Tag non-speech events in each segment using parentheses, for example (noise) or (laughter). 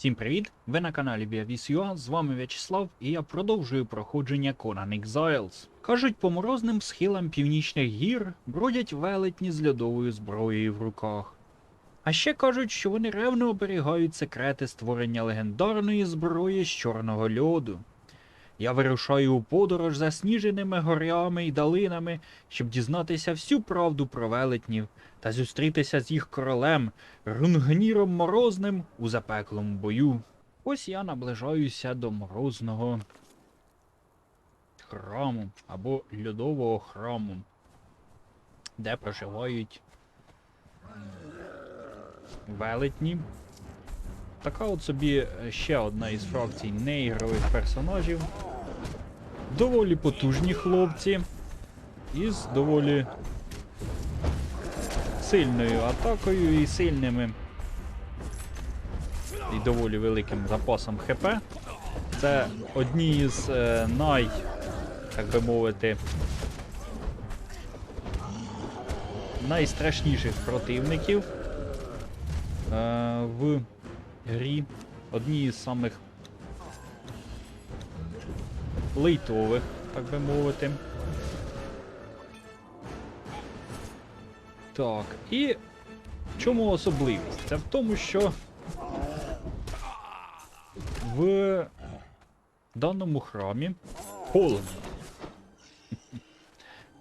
Всім привіт! Ви на каналі Viavis.ua, з вами В'ячеслав, і я продовжую проходження Conan Exiles. Кажуть, по морозним схилам північних гір бродять велетні з льодовою зброєю в руках. А ще кажуть, що вони ревно оберігають секрети створення легендарної зброї з чорного льоду. Я вирушаю у подорож засніженими горями і долинами, щоб дізнатися всю правду про велетнів та зустрітися з їх королем Рунгніром Морозним у запеклому бою. Ось я наближаюся до морозного храму або льодового храму, де проживають велетні. Така от собі ще одна із фракцій неігрових персонажів. Доволі потужні хлопці із доволі сильною атакою і сильними і доволі великим запасом ХП. Це одні із е, най, так би мовити, найстрашніших противників е, в грі. Одні із самих лейтових, так би мовити. Так, і в чому особливість? Це в тому, що в даному храмі холодно.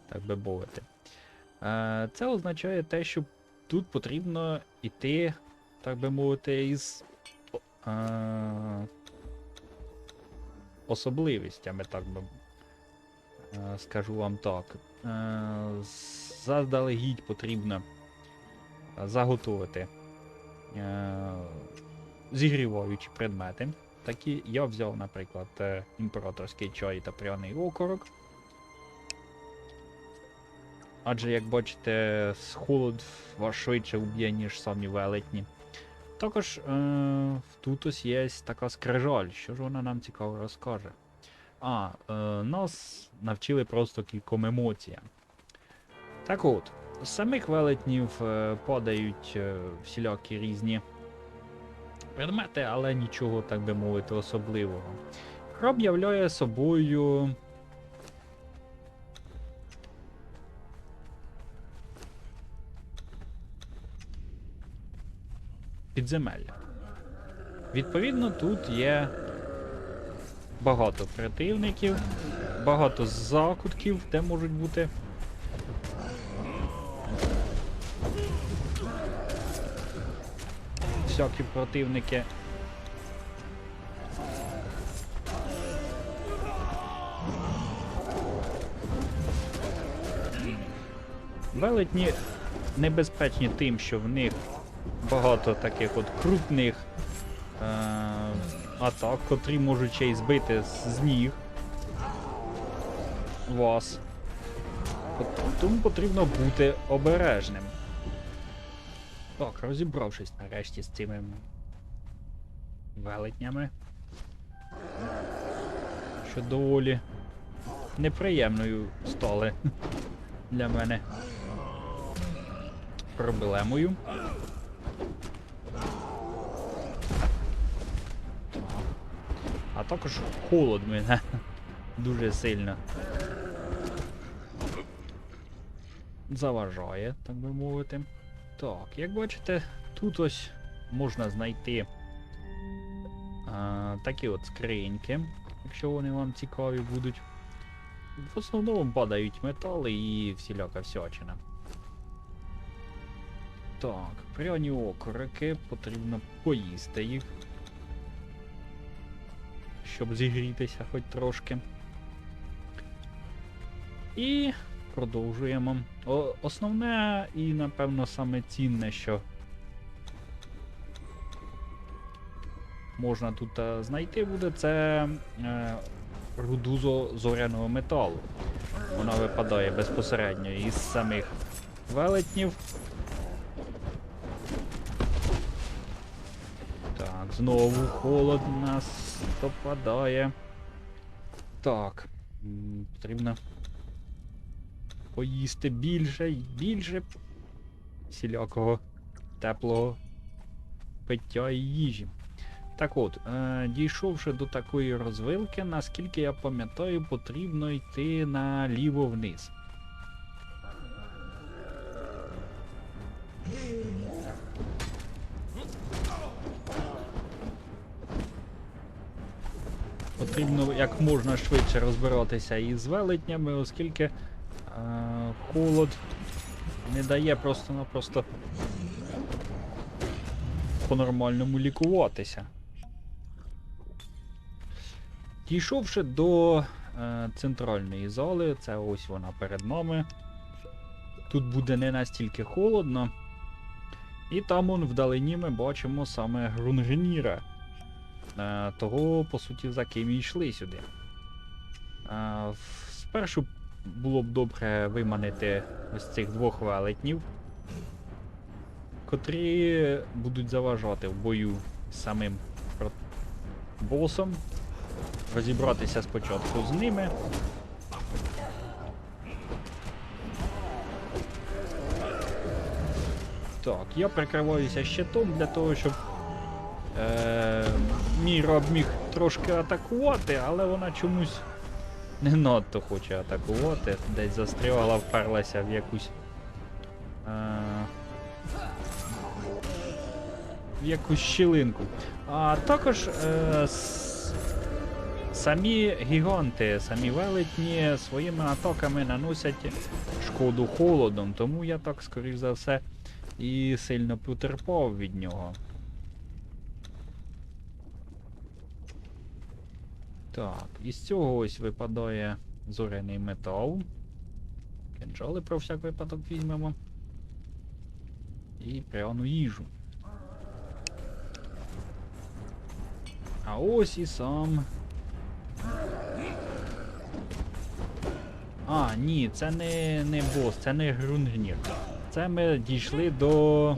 Так би мовити. Е, Це означає те, що тут потрібно йти, так би мовити, із е, особливостями, так би е, скажу вам так. Е, Заздалегідь потрібно е, заготовити зігріваючі предмети. Такі я взяв, наприклад, імператорський чай та пряний окорок. Адже, як бачите, холод вас швидше вб'є, ніж самі велетні. Також е, тут ось є така скрижаль, що ж вона нам цікаво розкаже. А, е, нас навчили просто кільком емоціям. Так от, з самих велетнів е, падають е, всілякі різні предмети, але нічого, так би мовити, особливого. Храм являє собою. Підземелля. Відповідно, тут є багато противників, багато закутків, де можуть бути всякі противники. Велетні небезпечні тим, що в них багато таких от крупних е- атак, котрі можуть ще й збити з ніг вас. Тому потрібно бути обережним. Так, розібравшись нарешті з цими велетнями. Що доволі неприємною стали для мене проблемою. Також холод мене дуже сильно заважає, так би мовити. Так, як бачите, тут ось можна знайти а, такі от скриньки, якщо вони вам цікаві будуть. В основному падають метали і всіляка всячина. Так, пряні окороки, потрібно поїсти їх. Щоб зігрітися хоч трошки. І продовжуємо. О, основне і, напевно, саме цінне, що можна тут е, знайти буде, це е, руду зоряного металу. Вона випадає безпосередньо із самих велетнів. Знову холод нас допадає. Так, потрібно поїсти більше і більше всілякого теплого пиття і їжі. Так от, е, дійшовши до такої розвилки, наскільки я пам'ятаю, потрібно йти наліво вниз. Потрібно як можна швидше розбиратися із велетнями, оскільки е, холод не дає просто-напросто по-нормальному лікуватися. Дійшовши до е, центральної зали, це ось вона перед нами. Тут буде не настільки холодно. І там он вдалині ми бачимо саме Грунгеніра. Е, того, по суті, за ким і йшли сюди. Е, спершу було б добре виманити ось цих двох велетнів, котрі будуть заважати в бою з самим босом. Розібратися спочатку з ними. Так, я прикриваюся щитом для того, щоб е, мій раб міг трошки атакувати, але вона чомусь не надто хоче атакувати. Десь застрягла, вперлася в якусь. Е, в якусь щілинку. А також е, самі гіганти, самі велетні своїми атаками наносять шкоду холодом, тому я так, скоріш за все, і сильно потерпав від нього. Так, із цього ось випадає зоряний метал. Кинджали про всяк випадок візьмемо. І пряну їжу. А ось і сам. А, ні, це не, не бос, це не Грунгнір. Це ми дійшли до.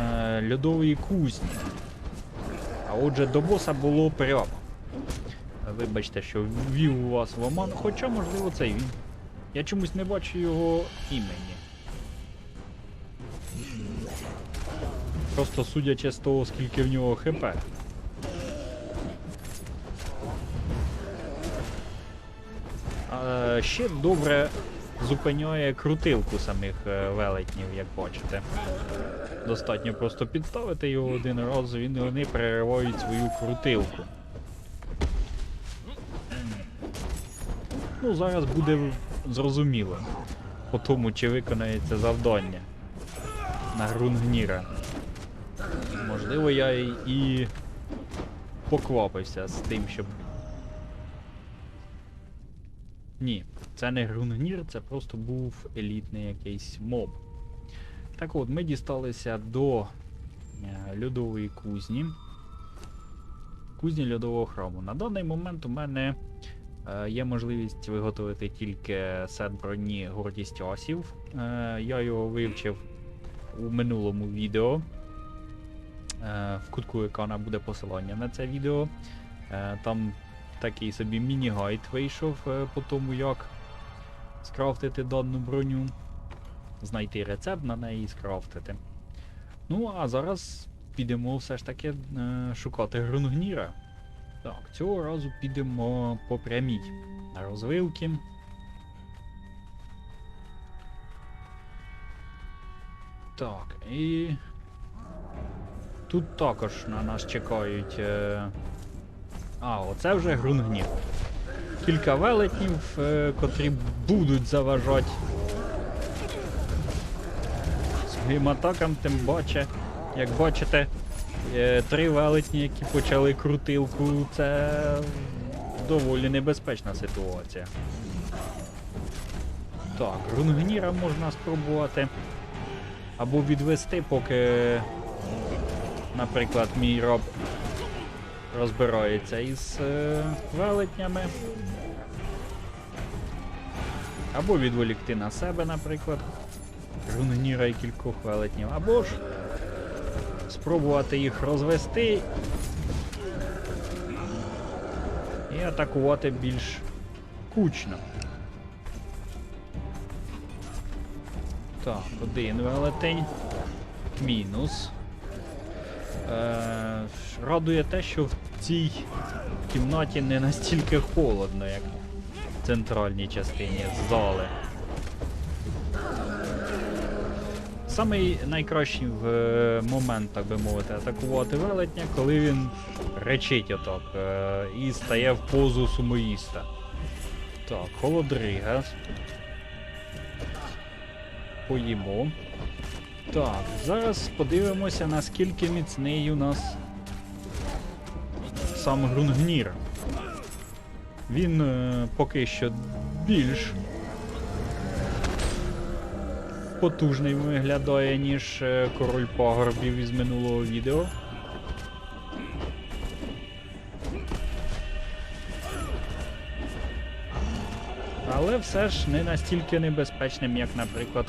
Е, льодової кузні. А отже, до боса було прямо. Вибачте, що ввів вас в оман, хоча, можливо, це він. Я чомусь не бачу його імені. Просто судячи з того, скільки в нього хп. А, ще добре зупиняє крутилку самих е, велетнів, як бачите. Достатньо просто підставити його один раз, він, вони переривають свою крутилку. Ну, зараз буде зрозуміло по тому, чи виконається завдання на Грунгніра. Можливо, я і поквапився з тим, щоб. Ні, це не Грунгнір, це просто був елітний якийсь моб. Так от, ми дісталися до е, льодової кузні. Кузні льодового храму. На даний момент у мене е, є можливість виготовити тільки сет броні гордість асів. Е, я його вивчив у минулому відео. Е, в кутку екрана буде посилання на це відео. Е, там такий собі міні-гайд вийшов е, по тому, як скрафтити дану броню знайти рецепт на неї і скрафтити. Ну, а зараз підемо все ж таки е, шукати Грунгніра. Так, цього разу підемо по прямій на розвилки. Так, і. Тут також на нас чекають. Е... А, оце вже Грунгнір. Кілька велетнів, е, котрі будуть заважати своїм тим паче, як бачите, е, три велетні, які почали крутилку, це доволі небезпечна ситуація. Так, Рунгніра можна спробувати. Або відвести, поки, наприклад, мій роб розбирається із е, велетнями. Або відволікти на себе, наприклад. Рунгніра і кількох велетнів. Або ж спробувати їх розвести і атакувати більш кучно. Так, один велетень. мінус. Е, радує те, що в цій кімнаті не настільки холодно, як в центральній частині зали. Самий найкращий в е, момент, так би мовити, атакувати велетня, коли він речить отак е, і стає в позу сумоїста. Так, холодригас. Поїмо. Так, зараз подивимося, наскільки міцний у нас сам Грунгнір. Він е, поки що більш потужний виглядає, ніж е, король пагорбів із минулого відео. Але все ж не настільки небезпечним, як, наприклад.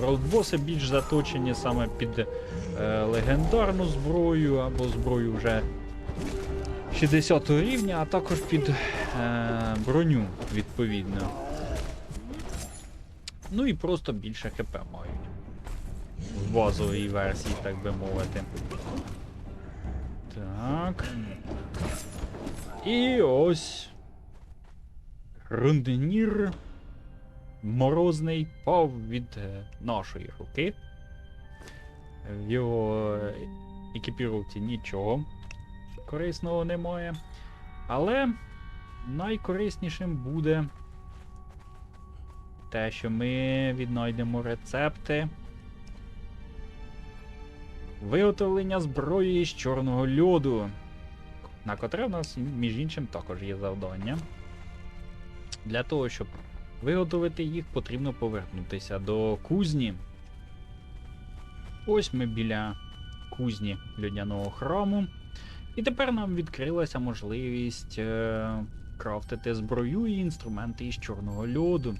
World Bossi більш заточені саме під е, легендарну зброю або зброю вже 60 рівня, а також під е, броню, відповідно. Ну і просто більше ХП мають. В базовій версії, так би мовити. Так. І ось. Рунденір морозний пав від нашої руки. В його екіпіровці нічого корисного немає. Але найкориснішим буде те, що ми віднайдемо рецепти виготовлення зброї з чорного льоду, на котре в нас, між іншим, також є завдання. Для того, щоб виготовити їх, потрібно повернутися до кузні. Ось ми біля кузні льодяного храму. І тепер нам відкрилася можливість е, крафтити зброю і інструменти із чорного льоду.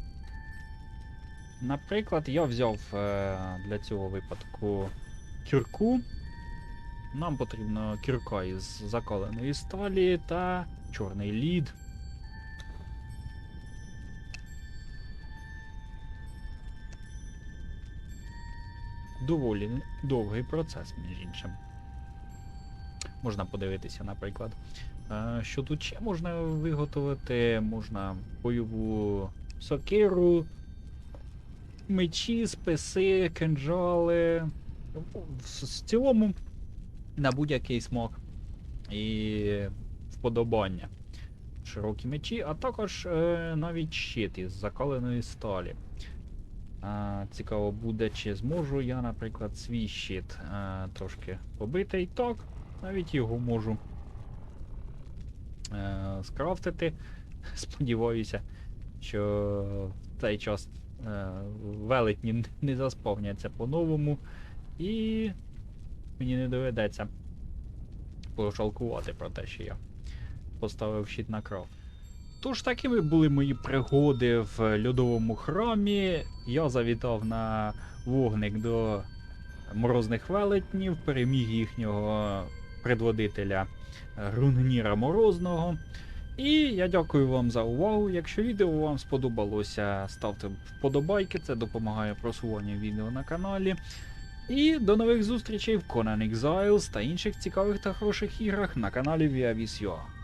Наприклад, я взяв е, для цього випадку кірку. Нам потрібно кірка із закаленої сталі та чорний лід. Доволі довгий процес, між іншим. Можна подивитися, наприклад. Е, Що тут ще можна виготовити? Можна бойову сокиру, мечі, списи, кинджали. В цілому на будь-який смак і вподобання. Широкі мечі, а також е, навіть щит із закаленої сталі. А, цікаво буде, чи зможу я, наприклад, свій щит е, трошки побитий. Так, навіть його можу е, скрафтити. (laughs) Сподіваюся, що в цей час е, велетні не заспавняться по-новому. І мені не доведеться пошалкувати про те, що я поставив щит на кров. Тож такими були мої пригоди в льодовому храмі. Я завітав на вогник до морозних велетнів, переміг їхнього предводителя Грунгніра Морозного. І я дякую вам за увагу. Якщо відео вам сподобалося, ставте вподобайки, це допомагає просуванню відео на каналі. І до нових зустрічей в Conan Exiles та інших цікавих та хороших іграх на каналі Viavis.ua.